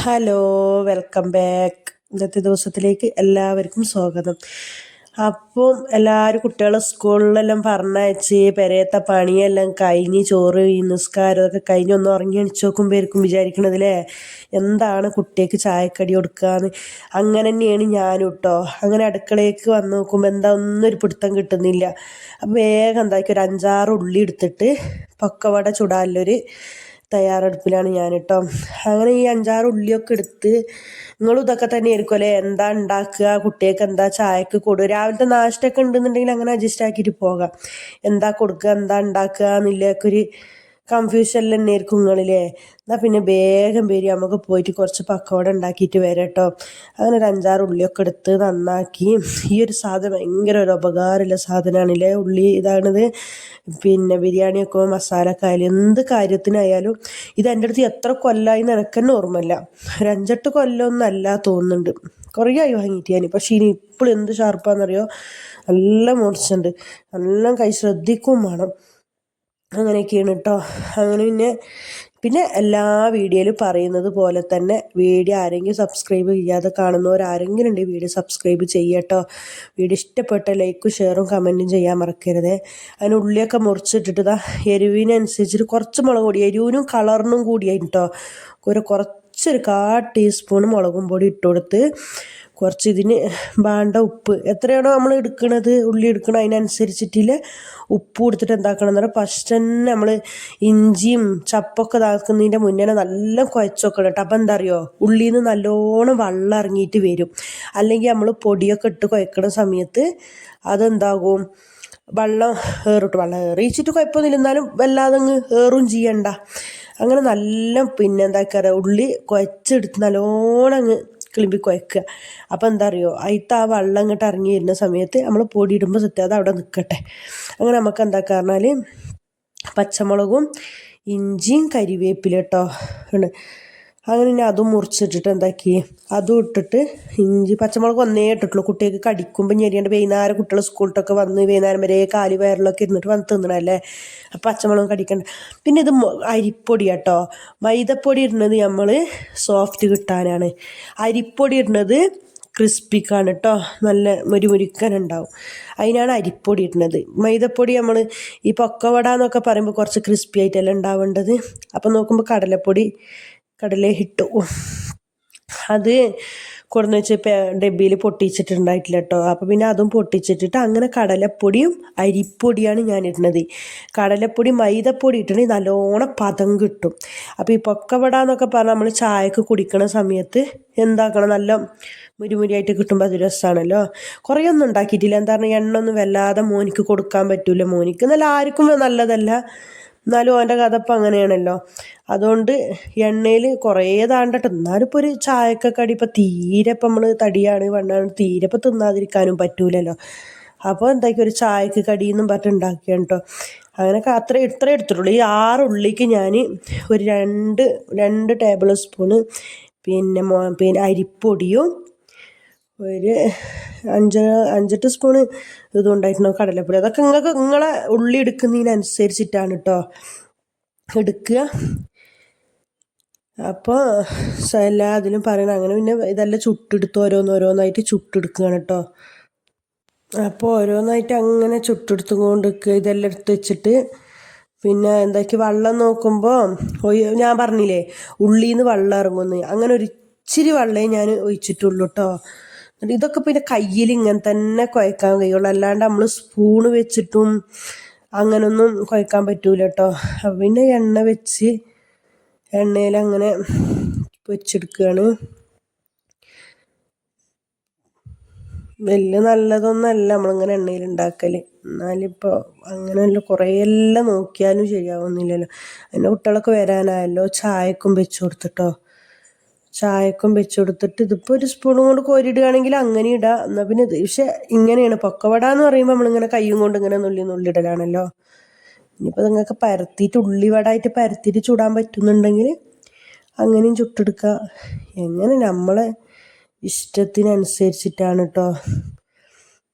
Hello welcome back ഇന്നത്തെ ദിവസത്തിലേക്ക് എല്ലാവർക്കും സ്വാഗതം. അപ്പം എല്ലാവരും കുട്ടികളെ സ്കൂളിലെല്ലാം പറഞ്ഞയച്ച് പെരയത്തെ പണിയെല്ലാം കഴിഞ്ഞ് ചോറ് നിസ്കാരം ഒക്കെ കഴിഞ്ഞ് ഒന്ന് ഉറങ്ങി എണിച്ച് നോക്കുമ്പോഴേക്കും വിചാരിക്കണതില്ലേ എന്താണ് കുട്ടിക്ക് ചായക്കടി കൊടുക്കാന്ന്? അങ്ങനെ തന്നെയാണ് ഞാനും കേട്ടോ അങ്ങനെ അടുക്കളയ്ക്ക് വന്ന് നോക്കുമ്പോൾ എന്താ ഒന്നും ഒരു പിടുത്തം കിട്ടുന്നില്ല. അപ്പം വേഗം എന്താക്കി ഒരു അഞ്ചാറ് ഉള്ളി എടുത്തിട്ട് പൊക്കവട ചുടാനുള്ളൊരു തയ്യാറെടുപ്പിലാണ് ഞാൻ കേട്ടോ അങ്ങനെ ഈ അഞ്ചാറ് ഉള്ളിയൊക്കെ എടുത്ത് നിങ്ങൾ ഇതൊക്കെ തന്നെ ആയിരിക്കും അല്ലേ? എന്താ ഉണ്ടാക്കുക? കുട്ടികൾക്ക് എന്താ ചായക്ക് കൊടുക്കുക രാവിലത്തെ നാഷ്ടൊക്കെ ഉണ്ടെന്നുണ്ടെങ്കിൽ അങ്ങനെ അഡ്ജസ്റ്റ് ആക്കിയിട്ട് പോകാം. എന്താ കൊടുക്കുക? എന്താ ഉണ്ടാക്കുക? എന്നുള്ളതൊക്കെ ഒരു കൺഫ്യൂഷനിൽ തന്നെ ആയിരിക്കും നിങ്ങളില്ലേ എന്നാൽ പിന്നെ വേഗം പേര് നമുക്ക് പോയിട്ട് കുറച്ച് പക്കോട ഉണ്ടാക്കിയിട്ട് വരാം കേട്ടോ അങ്ങനെ ഒരു അഞ്ചാറ് ഉള്ളിയൊക്കെ എടുത്ത് നന്നാക്കി. ഈ ഒരു സാധനം ഭയങ്കര ഒരു ഉപകാരമുള്ള സാധനമാണല്ലേ. ഉള്ളി ഇതാണിത്. പിന്നെ ബിരിയാണിയൊക്കെ മസാലയൊക്കെ ആയാലും എന്ത് കാര്യത്തിനായാലും ഇത് എന്റെ അടുത്ത് എത്ര കൊല്ലമായി നിനക്ക് തന്നെ ഓർമ്മയില്ല. ഒരു അഞ്ചെട്ട് കൊല്ലമൊന്നും അല്ല തോന്നുന്നുണ്ട്. കുറേ ആയി വാങ്ങിയിട്ട് ഞാൻ പക്ഷേ ഇനി ഇപ്പോഴും എന്ത് ഷാർപ്പാണെന്നറിയോ നല്ല മുറിച്ചുണ്ട്. നല്ല കൈ ശ്രദ്ധിക്കും വേണം. അങ്ങനെയൊക്കെയാണ് കേട്ടോ അങ്ങനെ പിന്നെ പിന്നെ എല്ലാ വീഡിയോയിലും പറയുന്നത് പോലെ തന്നെ വീഡിയോ ആരെങ്കിലും സബ്സ്ക്രൈബ് ചെയ്യാതെ കാണുന്നവരാരെങ്കിലും ഉണ്ട് വീഡിയോ സബ്സ്ക്രൈബ് ചെയ്യട്ടോ വീഡിയോ ഇഷ്ടപ്പെട്ട ലൈക്കും ഷെയറും കമന്റും ചെയ്യാൻ മറക്കരുത്. അതിന് ഉള്ളിയൊക്കെ മുറിച്ചിട്ടിട്ട് ഇതാ എരിവിനനുസരിച്ചിട്ട് കുറച്ച് മുളക് പൊടി എരിവിനും കളറിനും കൂടിയായിട്ടോ ഒരു കുറച്ചൊരു കാ ടീസ്പൂൺ മുളകും പൊടി ഇട്ട് കൊടുത്ത് കുറച്ച് ഇതിന് വേണ്ട ഉപ്പ്. എത്രയാണോ നമ്മൾ എടുക്കുന്നത് ഉള്ളി എടുക്കണം അതിനനുസരിച്ചിട്ടില്ല ഉപ്പ് കൊടുത്തിട്ട് എന്താക്കണം എന്ന് ഫസ്റ്റ് തന്നെ നമ്മൾ ഇഞ്ചിയും ചപ്പൊക്കെ ഇതാക്കുന്നതിന്റെ മുന്നേ നല്ല കുഴച്ചൊക്കെ കേട്ടോ അപ്പം എന്താ അറിയോ ഉള്ളിയിൽ നിന്ന് നല്ലോണം വെള്ളം ഇറങ്ങിയിട്ട് വരും. അല്ലെങ്കിൽ നമ്മൾ പൊടിയൊക്കെ ഇട്ട് കുഴക്കണ സമയത്ത് അതെന്താകും? വെള്ളം ഏറിട്ട് വെള്ളം ഏറിയിച്ചിട്ട് കുഴപ്പമൊന്നുമില്ല. എന്നാലും വല്ലാതെ അങ്ങ് ഏറും ചെയ്യണ്ട. അങ്ങനെ നല്ല പിന്നെ എന്താ ഉള്ളി കുഴച്ചെടുത്ത് നല്ലോണം അങ്ങ് കിളിമ്പി കുഴക്കുക അപ്പോൾ എന്താ അറിയോ അതിത്ത് ആ വെള്ളം ഇങ്ങോട്ട് ഇറങ്ങി വരുന്ന സമയത്ത് നമ്മൾ പൊടിയിടുമ്പോൾ സത്യം അത് അവിടെ നിൽക്കട്ടെ അങ്ങനെ നമുക്ക് എന്താ പറഞ്ഞാൽ പച്ചമുളകും ഇഞ്ചിയും കരിവേപ്പില കേട്ടോ ഉണ്ട് അങ്ങനെ ഞാൻ അതും മുറിച്ചിട്ടിട്ട് എന്താക്കി? അതും ഇട്ടിട്ട് ഇഞ്ചി പച്ചമുളക് വന്നേ ഇട്ടിട്ടുള്ളൂ. കുട്ടികൾക്ക് കടിക്കുമ്പോൾ ഞെരിയാണ്ട് വൈകുന്നേരം കുട്ടികൾ സ്കൂളിലൊക്കെ വന്ന് വൈകുന്നേരം വരെ കാലി വയറിലൊക്കെ ഇരുന്നിട്ട് വന്ന് തിന്നണല്ലേ? അപ്പം പച്ചമുളക് കടിക്കണ്ട. പിന്നെ ഇത് അരിപ്പൊടി കേട്ടോ. മൈദപ്പൊടി ഇടുന്നത് നമ്മൾ സോഫ്റ്റ് കിട്ടാനാണ്. അരിപ്പൊടി ഇടുന്നത് ക്രിസ്പിക്കാണ് കേട്ടോ. നല്ല മുരിമുരിക്കൻ ഉണ്ടാവും. അതിനാണ് അരിപ്പൊടി ഇടുന്നത്. മൈദപ്പൊടി നമ്മൾ ഈ പൊക്കവട എന്നൊക്കെ പറയുമ്പോൾ കുറച്ച് ക്രിസ്പി ആയിട്ടല്ല ഉണ്ടാവേണ്ടത്. അപ്പം നോക്കുമ്പോൾ കടലപ്പൊടി കടല ഇട്ടു അത് കൊടുന്ന് വെച്ച് ഡബ്ബിയിൽ പൊട്ടിച്ചിട്ടുണ്ടായിട്ടില്ല കേട്ടോ അപ്പോൾ പിന്നെ അതും പൊട്ടിച്ചിട്ടിട്ട് അങ്ങനെ കടലപ്പൊടിയും അരിപ്പൊടിയാണ് ഞാൻ ഇടുന്നത് കടലപ്പൊടി മൈദപ്പൊടി ഇട്ടിട്ടുണ്ടെങ്കിൽ നല്ലോണം പദം കിട്ടും. അപ്പോൾ ഈ പൊക്കവട എന്നൊക്കെ പറഞ്ഞാൽ നമ്മൾ ചായക്ക് കുടിക്കണ സമയത്ത് എന്താക്കണം? നല്ല മുരിമുരിയായിട്ട് കിട്ടുമ്പോൾ അത് രസമാണല്ലോ കുറേ ഒന്നും ഉണ്ടാക്കിയിട്ടില്ല. എന്താ പറഞ്ഞാൽ എണ്ണ ഒന്നും വല്ലാതെ മോനിക്ക് കൊടുക്കാൻ പറ്റില്ല മോനിക്ക് നല്ല ആർക്കും നല്ലതല്ല. എന്നാലും അവന്റെ കഥപ്പം അങ്ങനെയാണല്ലോ. അതുകൊണ്ട് എണ്ണയിൽ കുറേ താണ്ടട്ട് എന്നാലും ഇപ്പോൾ ഒരു ചായക്കൊക്കെ കടി ഇപ്പം തീരെ ഇപ്പം നമ്മൾ തടിയാണ് വണ്ണാണ് തീരെ ഇപ്പം തിന്നാതിരിക്കാനും പറ്റൂലല്ലോ. അപ്പോൾ എന്താക്കി ഒരു ചായക്ക് കടിയെന്നും പറഞ്ഞിട്ട് ഉണ്ടാക്കിയാണ് കേട്ടോ. അങ്ങനെ അത്ര ഇത്ര എടുത്തിട്ടുള്ളൂ. ഈ ആറ് ഉള്ളിക്ക് ഞാൻ ഒരു രണ്ട് രണ്ട് ടേബിൾ സ്പൂണ് പിന്നെ പിന്നെ അരിപ്പൊടിയും ഒരു അഞ്ച് അഞ്ചെട്ട് സ്പൂണ് ഇതുണ്ടായിട്ടുണ്ടാവും കടലപ്പൊടി അതൊക്കെ നിങ്ങൾക്ക് നിങ്ങളെ ഉള്ളി എടുക്കുന്നതിനനുസരിച്ചിട്ടാണ് കേട്ടോ എടുക്കുക. അപ്പോൾ എല്ലാ അതിലും പറയണം അങ്ങനെ പിന്നെ ഇതെല്ലാം ചുട്ടെടുത്ത് ഓരോന്നോരോന്നായിട്ട് ചുട്ടെടുക്കുകയാണ് കേട്ടോ അപ്പോൾ ഓരോന്നായിട്ട് അങ്ങനെ ചുട്ടെടുത്തും കൊണ്ട് ഇതെല്ലാം എടുത്ത് വെച്ചിട്ട് പിന്നെ എന്താക്കി വെള്ളം നോക്കുമ്പോൾ ഞാൻ പറഞ്ഞില്ലേ ഉള്ളിന്ന് വെള്ളം ഇറങ്ങുന്നു. അങ്ങനെ ഒരു ഇച്ചിരി വെള്ളമേ ഞാൻ ഒഴിച്ചിട്ടുള്ളൂ കേട്ടോ ഇതൊക്കെ പിന്നെ കയ്യിൽ ഇങ്ങനെ തന്നെ കുഴക്കാൻ കഴിയുള്ളൂ. അല്ലാണ്ട് നമ്മൾ സ്പൂണ് വെച്ചിട്ടും അങ്ങനൊന്നും കുഴക്കാൻ പറ്റൂല കേട്ടോ പിന്നെ എണ്ണ വെച്ച് എണ്ണയിൽ അങ്ങനെ വെച്ചെടുക്കുകയാണ് വലിയ നല്ലതൊന്നല്ല നമ്മളിങ്ങനെ എണ്ണയിൽ ഉണ്ടാക്കൽ എന്നാലിപ്പോൾ അങ്ങനെയല്ല കുറേ നോക്കിയാലും ശരിയാവുന്നില്ലല്ലോ. അതിന്റെ കുട്ടികളൊക്കെ വരാനായല്ലോ ചായക്കും വെച്ച് കൊടുത്തിട്ടോ. ചായക്കും വെച്ച് കൊടുത്തിട്ട് ഇതിപ്പോൾ ഒരു സ്പൂണും കൊണ്ട് കോരിയിടുകയാണെങ്കിൽ അങ്ങനെ ഇടാം. എന്നാൽ പിന്നെ ഇത് പക്ഷെ ഇങ്ങനെയാണ്. പൊക്കവട എന്ന് പറയുമ്പോൾ നമ്മളിങ്ങനെ കൈയും കൊണ്ട് ഇങ്ങനെ നുള്ളി നുള്ളിടലാണല്ലോ ഇനിയിപ്പോൾ നിങ്ങൾക്ക് പരത്തിയിട്ട് ഉള്ളിവടായിട്ട് പരത്തിയിട്ട് ചൂടാൻ പറ്റുന്നുണ്ടെങ്കിൽ അങ്ങനെയും ചുട്ടെടുക്കുക. എങ്ങനെ നമ്മളെ ഇഷ്ടത്തിനനുസരിച്ചിട്ടാണ് കേട്ടോ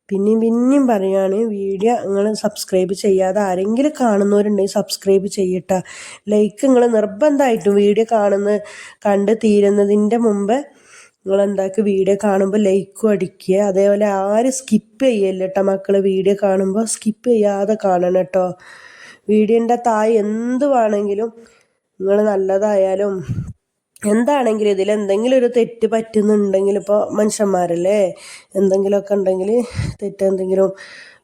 പിന്നെയും പിന്നെയും പറയുകയാണ് വീഡിയോ നിങ്ങൾ സബ്സ്ക്രൈബ് ചെയ്യാതെ ആരെങ്കിലും കാണുന്നവരുണ്ടെങ്കിൽ സബ്സ്ക്രൈബ് ചെയ്യട്ട. ലൈക്ക് നിങ്ങൾ നിർബന്ധമായിട്ടും വീഡിയോ കാണുന്ന കണ്ട് തീരുന്നതിന്റെ മുമ്പ് നിങ്ങൾ എന്താക്കി വീഡിയോ കാണുമ്പോൾ ലൈക്കും അടിക്കുക. അതേപോലെ ആരും സ്കിപ്പ് ചെയ്യല്ല കേട്ടോ മക്കൾ വീഡിയോ കാണുമ്പോൾ സ്കിപ്പ് ചെയ്യാതെ കാണണം കേട്ടോ. വീഡിയോന്റെ താഴെ എന്ത് വേണമെങ്കിലും നിങ്ങൾ നല്ലതായാലും എന്താണെങ്കിലും ഇതിൽ എന്തെങ്കിലും ഒരു തെറ്റ് പറ്റുന്നുണ്ടെങ്കിൽ ഇപ്പോൾ മനുഷ്യന്മാരല്ലേ? എന്തെങ്കിലുമൊക്കെ ഉണ്ടെങ്കിൽ തെറ്റ് എന്തെങ്കിലും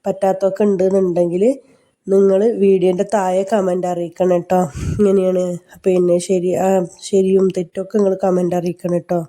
പറ്റാത്തൊക്കെ ഉണ്ടെന്നുണ്ടെങ്കിൽ നിങ്ങൾ വീഡിയോന്റെ താഴെ കമന്റ് അറിയിക്കണം കേട്ടോ. ഇങ്ങനെയാണ്. പിന്നെ ശരി ശരിയും തെറ്റൊക്കെ നിങ്ങൾ കമന്റ് അറിയിക്കണം കേട്ടോ.